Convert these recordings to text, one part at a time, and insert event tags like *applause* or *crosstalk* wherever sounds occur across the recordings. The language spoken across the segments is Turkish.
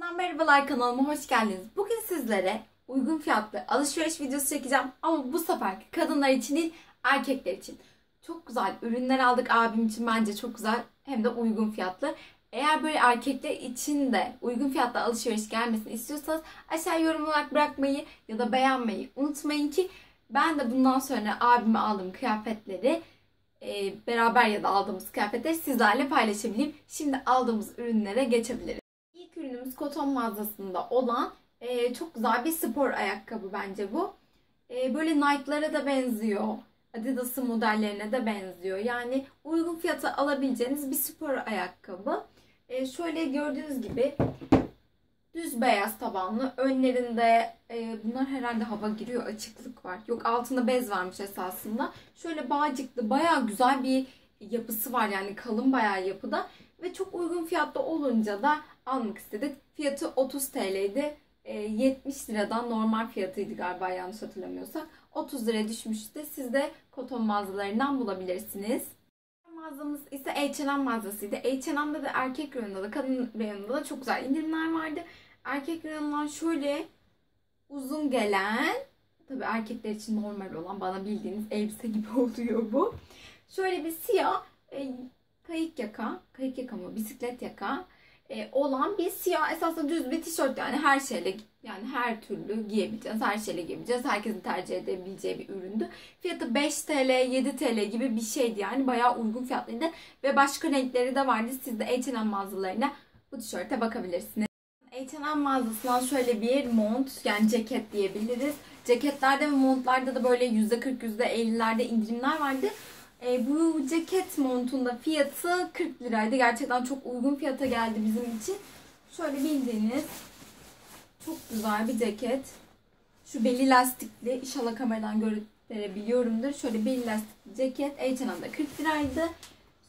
Yeniden merhabalar kanalıma hoş geldiniz. Bugün sizlere uygun fiyatlı alışveriş videosu çekeceğim. Ama bu seferki kadınlar için değil erkekler için. Çok güzel ürünler aldık abim için bence çok güzel hem de uygun fiyatlı. Eğer böyle erkekler için de uygun fiyatlı alışveriş gelmesini istiyorsanız aşağı yorum olarak bırakmayı ya da beğenmeyi unutmayın ki ben de bundan sonra abime aldığım kıyafetleri beraber ya da aldığımız kıyafetleri sizlerle paylaşabileyim. Şimdi aldığımız ürünlere geçebiliriz. İlk ürünümüz koton mağazasında olan e, çok güzel bir spor ayakkabı bence bu. E, böyle Nike'lara da benziyor. Adidas'ın modellerine de benziyor. Yani uygun fiyata alabileceğiniz bir spor ayakkabı. E, şöyle gördüğünüz gibi düz beyaz tabanlı. Önlerinde e, bunlar herhalde hava giriyor. Açıklık var. Yok altında bez varmış esasında. Şöyle bağcıklı bayağı güzel bir yapısı var. Yani kalın bayağı yapıda. Ve çok uygun fiyatlı olunca da almak istedik. Fiyatı 30 TL'ydi. E, 70 liradan normal fiyatıydı galiba yanlış hatırlamıyorsak. 30 liraya düşmüştü. Siz de koton mağazalarından bulabilirsiniz. Mağazamız ise H&M mağazasıydı. H&M'de de erkek reyonunda da kadın reyonunda da çok güzel indirimler vardı. Erkek reyonundan şöyle uzun gelen, tabii erkekler için normal olan bana bildiğiniz elbise gibi *laughs* oluyor bu. Şöyle bir siyah e, kayık yaka, kayık yaka mı, bisiklet yaka olan bir siyah esasında düz bir tişört yani her şeyle yani her türlü giyebileceğiz, her şeyle giyebileceğiz. Herkesin tercih edebileceği bir üründü. Fiyatı 5 TL, 7 TL gibi bir şeydi yani bayağı uygun fiyatlıydı ve başka renkleri de vardı. Siz de H&M mağazalarına bu tişörte bakabilirsiniz. H&M mağazasından şöyle bir mont yani ceket diyebiliriz. Ceketlerde ve montlarda da böyle %40 %50'lerde indirimler vardı. E, bu ceket montunda fiyatı 40 liraydı. Gerçekten çok uygun fiyata geldi bizim için. Şöyle bildiğiniz çok güzel bir ceket. Şu belli lastikli. İnşallah kameradan gösterebiliyorumdur. Şöyle belli lastikli ceket. H&M'de 40 liraydı.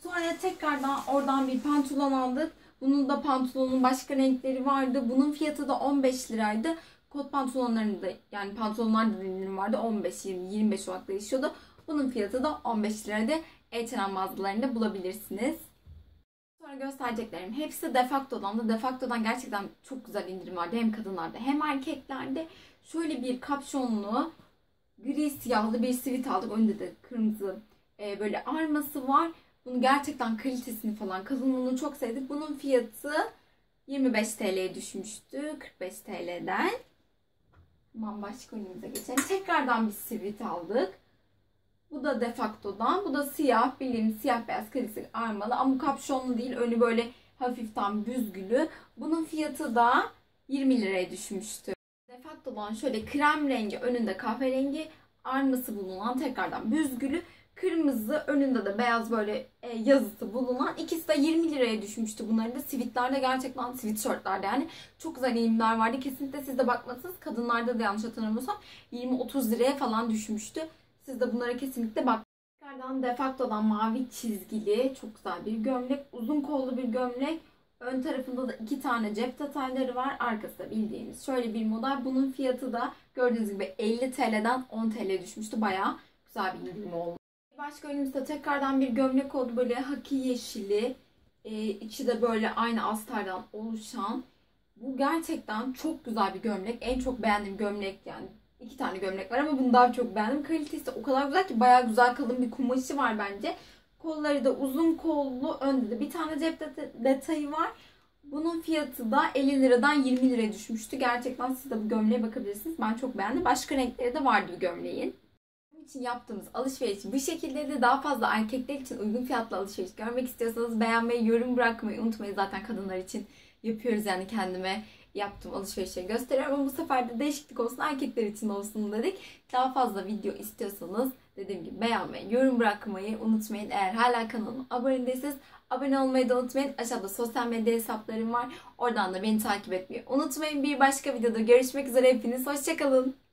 Sonra tekrardan oradan bir pantolon aldık. Bunun da pantolonun başka renkleri vardı. Bunun fiyatı da 15 liraydı. Kot pantolonlarında yani pantolonlarda da indirim vardı. 15, 20, 25 olarak değişiyordu. Bunun fiyatı da 15 liraydı. H&M mağazalarında bulabilirsiniz. Sonra göstereceklerim hepsi Defacto'dan da. Defacto'dan gerçekten çok güzel indirim vardı. Hem kadınlarda hem erkeklerde. Şöyle bir kapşonlu gri siyahlı bir sivit aldık. Önünde de kırmızı e, böyle arması var. Bunu gerçekten kalitesini falan kalınlığını çok sevdik. Bunun fiyatı 25 TL'ye düşmüştü. 45 TL'den. Tamam başka önümüze geçelim. Tekrardan bir sivit aldık. Bu da defaktodan. Bu da siyah. Bildiğimiz siyah beyaz klasik armalı. Ama kapşonlu değil. Önü böyle hafiften büzgülü. Bunun fiyatı da 20 liraya düşmüştü. Defaktodan şöyle krem rengi önünde kahverengi arması bulunan tekrardan büzgülü. Kırmızı önünde de beyaz böyle e, yazısı bulunan ikisi de 20 liraya düşmüştü bunların da sivitlerde gerçekten sweatshirtlerde yani çok güzel indirimler vardı. Kesinlikle siz de bakmasanız kadınlarda da yanlış hatırlamıyorsam 20-30 liraya falan düşmüştü. Siz de bunlara kesinlikle bak. Tekrardan Defacto'dan mavi çizgili çok güzel bir gömlek. Uzun kollu bir gömlek. Ön tarafında da iki tane cep detayları var. Arkası da bildiğimiz şöyle bir model. Bunun fiyatı da gördüğünüz gibi 50 TL'den 10 TL düşmüştü. Bayağı güzel bir indirim oldu. Başka önümüzde tekrardan bir gömlek oldu. Böyle haki yeşili. Ee, içi de böyle aynı astardan oluşan. Bu gerçekten çok güzel bir gömlek. En çok beğendiğim gömlek yani İki tane gömlek var ama bunu daha çok beğendim. Kalitesi o kadar güzel ki bayağı güzel kalın bir kumaşı var bence. Kolları da uzun kollu. Önde de bir tane cep detayı var. Bunun fiyatı da 50 liradan 20 liraya düşmüştü. Gerçekten siz de bu gömleğe bakabilirsiniz. Ben çok beğendim. Başka renkleri de vardı bu gömleğin. Bunun için yaptığımız alışveriş bu şekilde de daha fazla erkekler için uygun fiyatlı alışveriş görmek istiyorsanız beğenmeyi, yorum bırakmayı unutmayın. Zaten kadınlar için yapıyoruz yani kendime yaptığım alışverişleri gösteriyorum. Ama bu sefer de değişiklik olsun erkekler için olsun dedik. Daha fazla video istiyorsanız dediğim gibi beğenmeyi, yorum bırakmayı unutmayın. Eğer hala kanalıma abone değilseniz abone olmayı da unutmayın. Aşağıda sosyal medya hesaplarım var. Oradan da beni takip etmeyi unutmayın. Bir başka videoda görüşmek üzere. Hepiniz hoşçakalın.